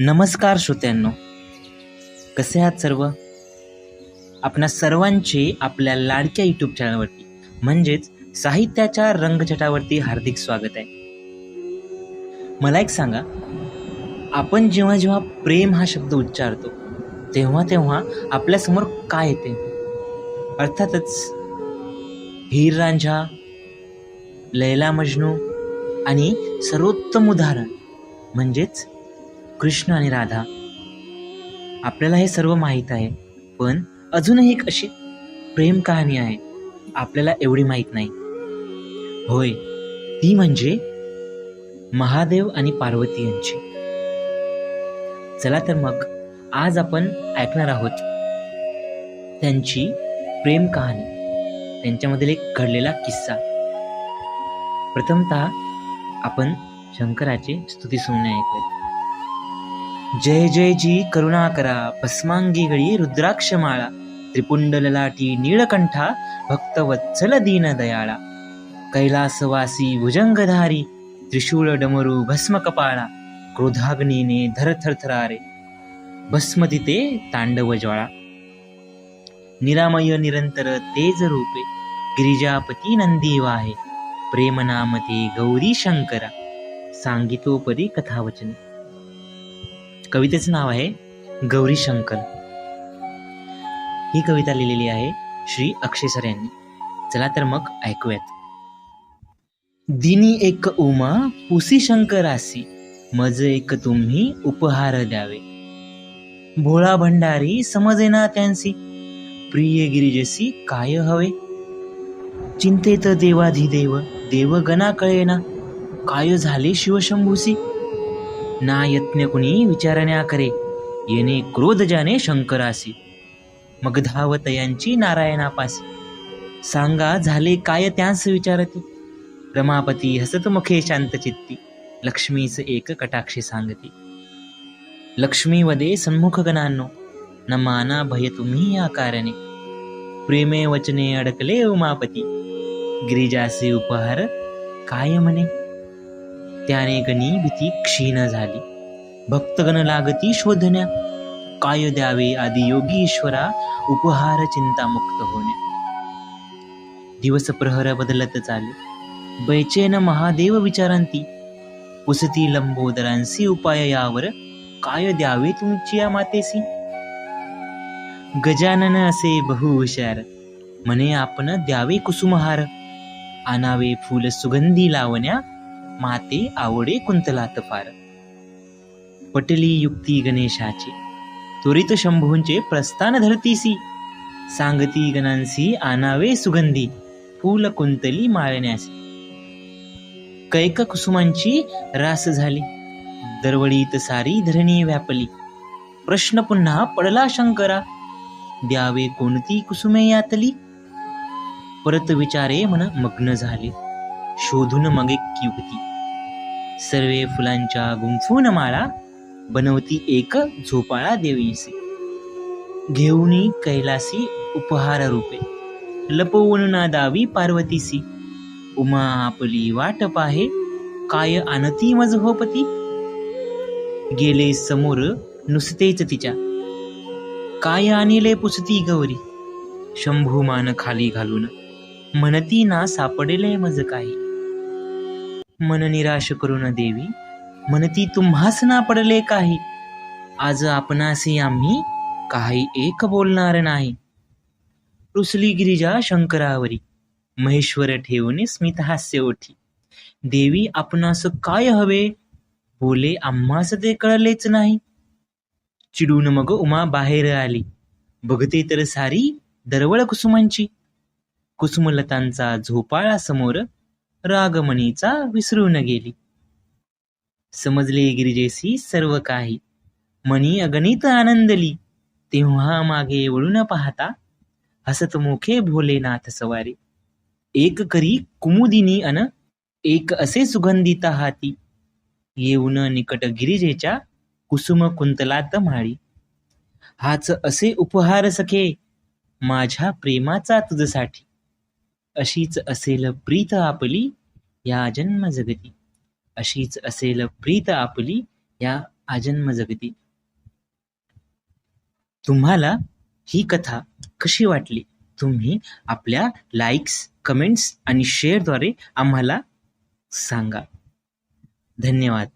नमस्कार श्रोत्यांनो. कसे आहात सर्व? आपणा सर्वांचे आपल्या लाडक्या यूट्यूब चॅनलवरती म्हणजेच साहित्याच्या रंगछटावरती हार्दिक स्वागत आहे. मला एक सांगा आपण जेव्हा जेव्हा प्रेम हा शब्द उच्चारतो तेव्हा तेव्हा आपल्यासमोर काय येते? अर्थातच हीर रांझा लैला मजनू आणि सर्वोत्तम उदाहरण म्हणजेच कृष्ण आणि राधा. आपल्याला हे सर्व माहीत आहे पण अजूनही एक अशी प्रेम कहाणी आहे आपल्याला एवढी माहीत नाही. होय ती म्हणजे महादेव आणि पार्वती यांची. चला तर मग आज आपण ऐकणार आहोत त्यांची प्रेम कहाणी. त्यांच्यामधील एक घडलेला किस्सा. प्रथमतः आपण शंकराची स्तुती सुनणे ऐकूयात. जय जय जी करुणाकरा भस्मांगी गळी रुद्राक्ष माळा त्रिपुंड ललाटी नीळकंठा भक्तवत्सल दीन दयाळा कैलासवासी भुजंगधारी त्रिशूळ डमरू भस्म कपाळा क्रोधाग्नीने धर थरथरारे भस्मतिते तांडव ज्वाळा निरामय निरंतर तेज रूपे गिरिजापती नंदी वाहे प्रेमनामते गौरी शंकरा सांगितोपरी कथावचन। कवितेचं नाव आहे गौरी शंकर. ही कविता लिहिलेली आहे श्री अक्षय सर यांनी. चला तर मग ऐकूयात. दिनी एक उमा पुसी शंकरासी मज एक तुम्ही उपहार द्यावे. भोळा भंडारी समजेना त्यांसी प्रिय गिरिजसी काय हवे? चिंतेत देवाधिदेव देवगणा कळेना काय झाले शिवशंभूसी? ना यत्न कुणी विचारण्या करे. येणे क्रोध जाने शंकरासी. मग धावत यांची नारायणापासी. सांगा झाले काय त्यास विचारते? रमापती हसत मुखे शांत चित्ती. लक्ष्मीच एक कटाक्षी सांगती. लक्ष्मी वदे सन्मुख गणांनो न माना भय तुम्ही या कारणे. प्रेमे वचने अडकले उमापती. गिरिजासी उपहार काय म्हणे? त्याने गणी भीती क्षीण झाली. भक्तगण लागती शोधण्या. काय द्यावे आदि योगी ईश्वरा उपहार चिंतामुक्त होण्या. दिवस प्रहर बदलत चाले. बैचेन महादेव विचारांती. पुसती लंबोदरांसी उपाय यावर. काय द्यावे तुमची या मातेसी? गजानन असे बहु हुशार. म्हणे आपण द्यावे कुसुमहार. आणावे फुल सुगंधी लावण्या. माते आवडे कुंतलात फार. पटली युक्ती गणेशाची. त्वरित शंभूंचे प्रस्थान धरतीसी. सांगती गणांसी आणावे सुगंधी. फूल कुंतली माळण्यासी. कैक कुसुमांची रास झाली. दरवळीत सारी धरणी व्यापली. प्रश्न पुन्हा पडला शंकरा. द्यावे कोणती कुसुमे यातली? परत विचारे मन मग्न झाले. शोधून मगे युक्ती सर्वे फुलांच्या गुंफून माळा बनवती एक झोपाळा देवीसी घेऊनी कैलासी उपहार रूपे. लपवून ना दावी पार्वतीसी. उमा आपली वाट पाहे काय आणती मज होपती गेले समोर नुसतेच तिच्या. काय आणले पुसती गौरी? शंभूमान खाली घालून. म्हणती ना सापडले मज काही. मन निराश करून देवी म्हणती तुम्हास ना पडले काही? आज आपणासी आम्ही काही एक बोलणार नाही. रुसली गिरिजा शंकरावरी महेश्वर ठेवून स्मित हास्य ओठी. देवी आपणास काय हवे? बोले आम्हास ते कळलेच नाही. चिडून मग उमा बाहेर आली. बघते तर सारी दरवळ कुसुमांची. कुसुमलतांचा झोपाळा समोर रागमणीचा विसरून गेली. समजले गिरिजेसी सर्व काही. मनी अगणित आनंदली. तेव्हा मागे वळून पाहता हसतमुखे भोलेनाथ सवारी. एक करी कुमुदिनी अन एक असे सुगंधित हाती. येऊन निकट गिरिजेच्या कुसुम कुंतलात माळी. हाच असे उपहार सखे. माझ्या प्रेमाचा तुझसाठी. अशीच असेल प्रीत आपली या जन्म जगती अशीच असेल प्रीत आपली या आजन्म जगती तुम्हाला ही कथा कशी वाटली? तुम्ही आपल्या लाईक्स कमेंट्स आणि शेअरद्वारे आम्हाला सांगा. धन्यवाद.